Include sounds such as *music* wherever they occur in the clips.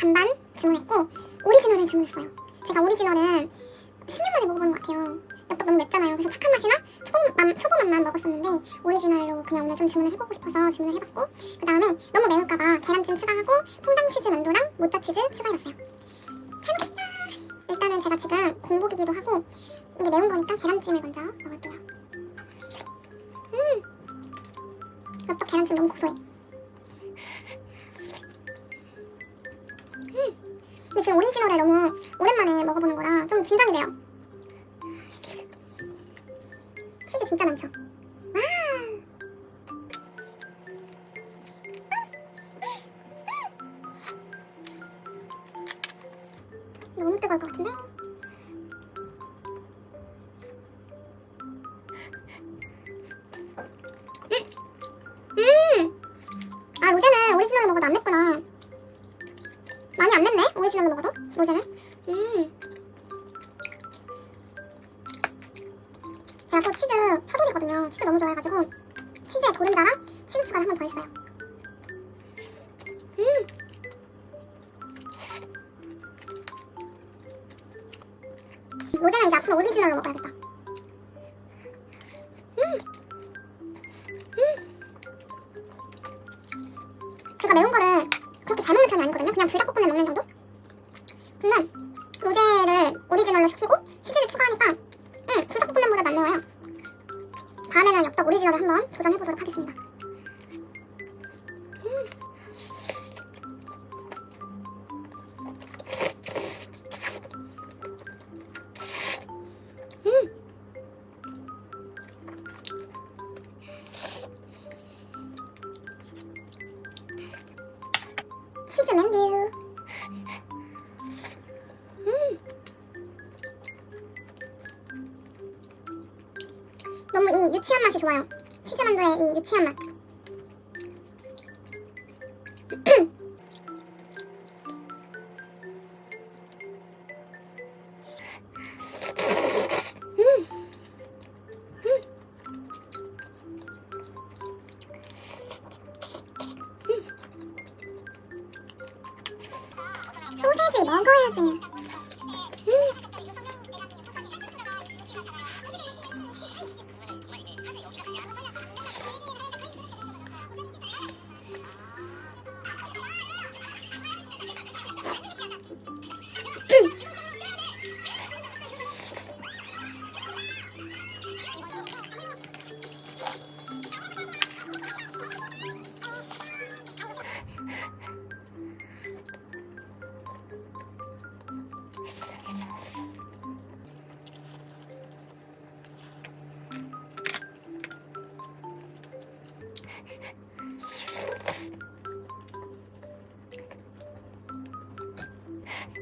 반반 주문했고 오리지널을 주문했어요. 제가 오리지널은 10년 만에 먹어보는 것 같아요. 엽떡 너무 맵잖아요. 그래서 착한 맛이나 초보맛, 초보맛만 먹었었는데 오리지널로 그냥 오늘 좀 주문을 해보고 싶어서 주문을 해봤고 그 다음에 너무 매울까봐 계란찜 추가하고 퐁당치즈 만두랑 모짜치즈 추가해봤어요. 잘 먹겠습니다. 일단은 제가 지금 공복이기도 하고 이게 매운 거니까 계란찜을 먼저 먹을게요. 음, 엽떡 계란찜 너무 고소해. 근데 지금 오리지널을 너무 오랜만에 먹어보는 거라 좀 긴장이 돼요. 치즈 진짜 많죠? 와! 너무 뜨거울 것 같은데? 제가 또 치즈 차돌이거든요. 치즈 너무 좋아해가지고 치즈에 도른자랑 치즈 추가를 한 번 더 했어요. 음. 로제는 이제 앞으로 오리지널로 먹어야겠다. 음. 음. 제가 매운 거를 그렇게 잘 먹는 편이 아니거든요. 그냥 불닭볶음면 먹는 정도? 근데 로제를 오리지널로 시키고 치즈를 추가하니까 응, 매워요. 다음에는 엽떡 오리지널을 한번 도전해보도록 하겠습니다. 음. 음. 너무 이 유치한 맛이 좋아요. 치즈 만두의 이 유치한 맛. 소세지 먹어야지. 음.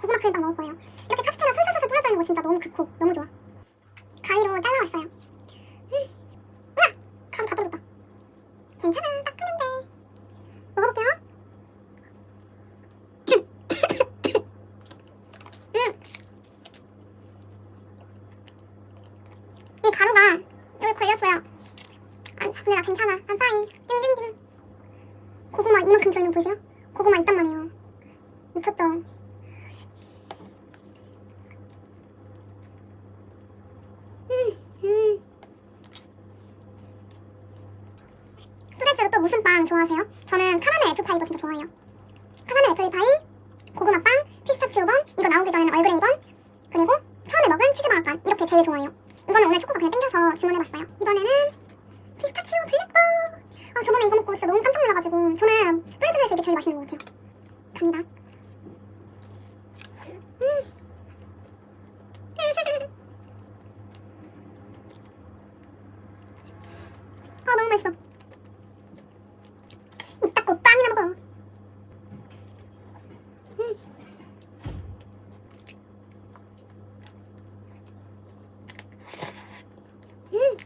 고구마 크림빵 먹을 거예요. 이렇게 카스테라 솔솔솔 뿌려져 있는 거 진짜 너무 좋고 너무 좋아. 가위로 잘라왔어요. 음. 으악! 가루 다 떨어졌다. 괜찮아, 닦으면 돼. 먹어볼게요. 음. 이 가루가 여기 걸렸어요. 아, 근데 나 괜찮아. I'm fine. 띵띵띵. 고구마 이만큼 들어있는 거 보이세요? 고구마 있단 말이에요. 미쳤죠? 음, 음. 뚜레쥬로 또 무슨 빵 좋아하세요? 저는 카라멜 에그파이도 진짜 좋아해요. 카라멜 에그파이, 고구마빵, 피스타치오번, 이거 나오기 전에는 얼그레이번, 그리고 처음에 먹은 치즈방앗간 이렇게 제일 좋아해요. 이거는 오늘 초코가 그냥 땡겨서 주문해봤어요. 이번에는 피스타치오 블랙버. 아 저번에 이거 먹고 진짜 너무 깜짝 놀라가지고 저는 뚜레쥬에서 이게 제일 맛있는 것 같아요. 갑니다. 음. 아 너무 맛있어. 입 닫고 빵이나 먹어. 음. 음.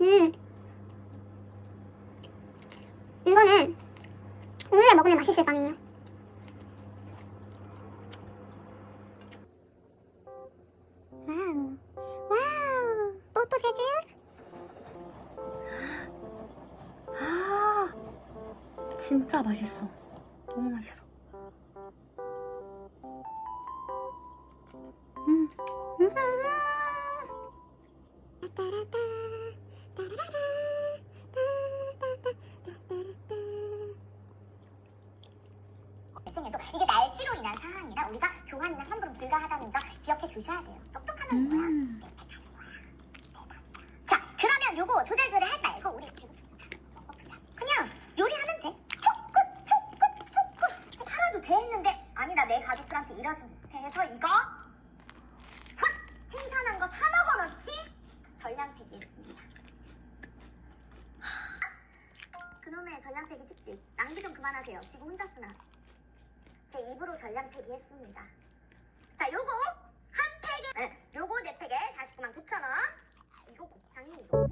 음. 이거는 우유에 먹으면 맛있을 빵이에요. 와우. 와우. 뽀뽀 재질? *gasps* 아, 진짜 맛있어. 너무 맛있어. 상황이라 우리가 교환이나 환불은 불가하다는 점 기억해 주셔야 돼요. 똑똑하면 뭐야? 음. 자, 그러면 요거 조절 조절 하지 말고 우리 계속 먹어보자. 그냥 요리하면 돼. 툭끝툭끝툭끝 팔아도 돼 했는데 아니 나 내 가족들한테 이러지 못해서 이거 선 생산한 거 사 먹어놓지 전량폐기했습니다. 그놈의 전량폐기 찍지. 낭비 좀 그만하세요. 지금 혼자 쓰나. 제 입으로 전량 폐기했습니다. 자, 요거 한 팩에, 네, 요거 네 팩에 49만 9천 원. 이거 곱창이 너무